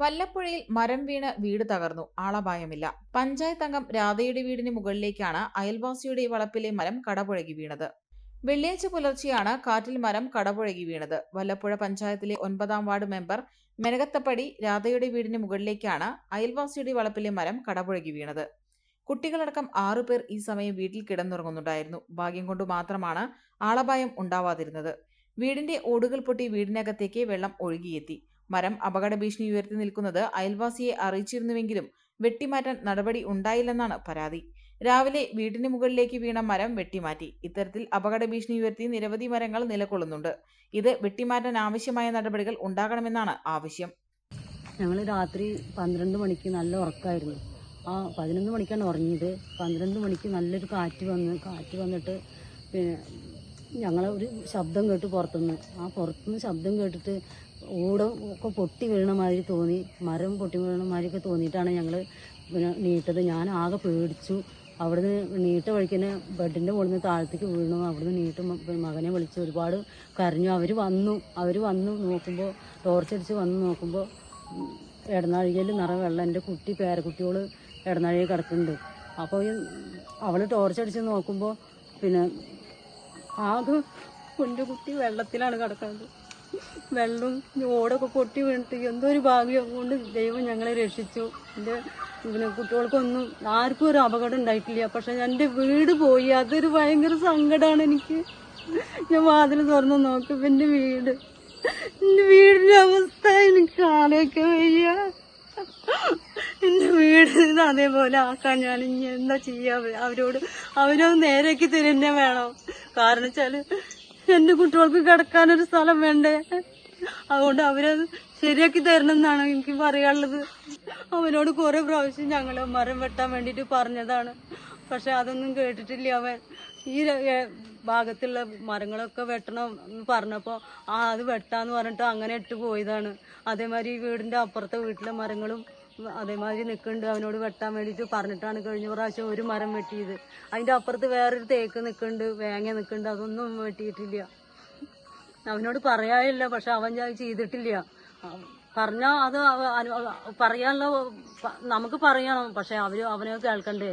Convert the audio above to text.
വല്ലപ്പുഴയിൽ മരം വീണ് വീട് തകർന്നു. ആളപായമില്ല. പഞ്ചായത്ത് അംഗം രാധയുടെ വീടിന് മുകളിലേക്കാണ് അയൽവാസിയുടെ വളപ്പിലെ മരം കടപുഴകി വീണത്. വെള്ളിയാഴ്ച പുലർച്ചെയാണ് കാറ്റിൽ മരം കടപുഴകി വീണത്. വല്ലപ്പുഴ പഞ്ചായത്തിലെ ഒൻപതാം വാർഡ് മെമ്പർ മെനകത്തപ്പടി രാധയുടെ വീടിന് മുകളിലേക്കാണ് അയൽവാസിയുടെ വളപ്പിലെ മരം കടപുഴകി വീണത്. കുട്ടികളടക്കം ആറുപേർ ഈ സമയം വീട്ടിൽ കിടന്നുറങ്ങുന്നുണ്ടായിരുന്നു. ഭാഗ്യം കൊണ്ട് മാത്രമാണ് ആളപായം ഉണ്ടാവാതിരുന്നത്. വീടിന്റെ ഓടുകൾ പൊട്ടി വീടിനകത്തേക്ക് വെള്ളം ഒഴുകിയെത്തി. മരം അപകട ഭീഷണി ഉയർത്തി നിൽക്കുന്നത് അയൽവാസിയെ അറിയിച്ചിരുന്നുവെങ്കിലും വെട്ടിമാറ്റാൻ നടപടി ഉണ്ടായില്ലെന്നാണ് പരാതി. രാവിലെ വീടിന് മുകളിലേക്ക് വീണ മരം വെട്ടിമാറ്റി. ഇത്തരത്തിൽ അപകട ഭീഷണി ഉയർത്തി നിരവധി മരങ്ങൾ നിലകൊള്ളുന്നുണ്ട്. ഇത് വെട്ടിമാറ്റാൻ ആവശ്യമായ നടപടികൾ ഉണ്ടാകണമെന്നാണ് ആവശ്യം. ഞങ്ങൾ രാത്രി പന്ത്രണ്ട് മണിക്ക് നല്ല ഉറക്കായിരുന്നു. ആ പതിനൊന്ന് മണിക്കാണ് ഉറങ്ങിയത്. പന്ത്രണ്ട് മണിക്ക് നല്ലൊരു കാറ്റ് വന്ന് കാറ്റ് വന്നിട്ട് പിന്നെ ഞങ്ങൾ ഒരു ശബ്ദം കേട്ട് പുറത്തുനിന്ന്. ആ പുറത്തുനിന്ന് ശബ്ദം കേട്ടിട്ട് ഓടം ഒക്കെ പൊട്ടി വീണ മാതിരി തോന്നി മരം പൊട്ടി വീണ മാതിരിയൊക്കെ തോന്നിയിട്ടാണ് ഞങ്ങൾ പിന്നെ നീട്ടത്. ഞാൻ ആകെ പേടിച്ചു. അവിടുന്ന് നീട്ട വഴിക്കന്നെ ബെഡിന്റെ മുകളിൽ നിന്ന് താഴത്തേക്ക് വീണു. അവിടുന്ന് നീട്ട് മകനെ വിളിച്ച് ഒരുപാട് കരഞ്ഞു. അവർ വന്നു. അവർ വന്നു നോക്കുമ്പോൾ ടോർച്ചടിച്ച് വന്ന് നോക്കുമ്പോൾ ഇടനാഴികയിൽ നിറ വെള്ളം. എന്റെ കുട്ടി പേരക്കുട്ടികൾ ഇടനാഴികയിൽ കിടക്കുന്നുണ്ട്. അപ്പോൾ അവൾ ടോർച്ചടിച്ച് നോക്കുമ്പോൾ പിന്നെ ആകെ കുഞ്ഞു കുട്ടി വെള്ളത്തിലാണ് കിടക്കുന്നത്. വെള്ളം ഓടൊക്കെ പൊട്ടി വീണിട്ട് എന്തോ ഒരു ഭാഗ്യം കൊണ്ട് ദൈവം ഞങ്ങളെ രക്ഷിച്ചു. എന്റെ പിന്നെ കുട്ടികൾക്കൊന്നും ആർക്കും ഒരു അപകടം ഉണ്ടായിട്ടില്ല. പക്ഷെ എന്റെ വീട് പോയി. അതൊരു ഭയങ്കര സങ്കടമാണ് എനിക്ക്. ഞാൻ വാതിൽ തുറന്ന് നോക്കും എന്റെ വീട്. എന്റെ വീടിന്റെ അവസ്ഥ എനിക്ക് ആലോചിക്കാൻ വയ്യ. എന്റെ വീട് അതേപോലെ ആക്കാൻ ഞാൻ ഇനി എന്താ ചെയ്യാ? അവരോട് അവരൊന്ന് നേരേക്ക് തരുന്നേ വേണം. കാരണം വെച്ചാൽ എന്റെ കുട്ടികൾക്ക് കിടക്കാനൊരു സ്ഥലം വേണ്ടേ? അതുകൊണ്ട് അവരത് ശരിയാക്കി തരണം എന്നാണ് എനിക്ക് പറയാനുള്ളത്. അവനോട് കുറെ പ്രാവശ്യം ഞങ്ങൾ മരം വെട്ടാൻ വേണ്ടിയിട്ട് പറഞ്ഞതാണ്. പക്ഷെ അതൊന്നും കേട്ടിട്ടില്ല അവൻ. ഈ ഭാഗത്തുള്ള മരങ്ങളൊക്കെ വെട്ടണം എന്ന് പറഞ്ഞപ്പോൾ ആ അത് വെട്ടാന്ന് പറഞ്ഞിട്ട് അങ്ങനെ ഇട്ട് പോയതാണ്. അതേമാതിരി ഈ വീടിന്റെ അപ്പുറത്തെ വീട്ടിലെ മരങ്ങളും അതേമാതിരി നിൽക്കുന്നുണ്ട് അവനോട് വെട്ടാൻ വേണ്ടിയിട്ട് പറഞ്ഞിട്ടാണ് കഴിഞ്ഞ പ്രാവശ്യം ഒരു മരം വെട്ടിയത്. അതിന്റെ അപ്പുറത്ത് വേറൊരു തേക്ക് നിൽക്കുന്നുണ്ട് വേങ്ങ നിൽക്കുന്നുണ്ട് അതൊന്നും വെട്ടിയിട്ടില്ല. അവനോട് പറയാനില്ല. പക്ഷെ അവൻ ഞാൻ ചെയ്തിട്ടില്ല. പറഞ്ഞാൽ അത് പറയാനുള്ള നമുക്ക് പറയണം പക്ഷെ അവർ അവനെ കേൾക്കണ്ടേ?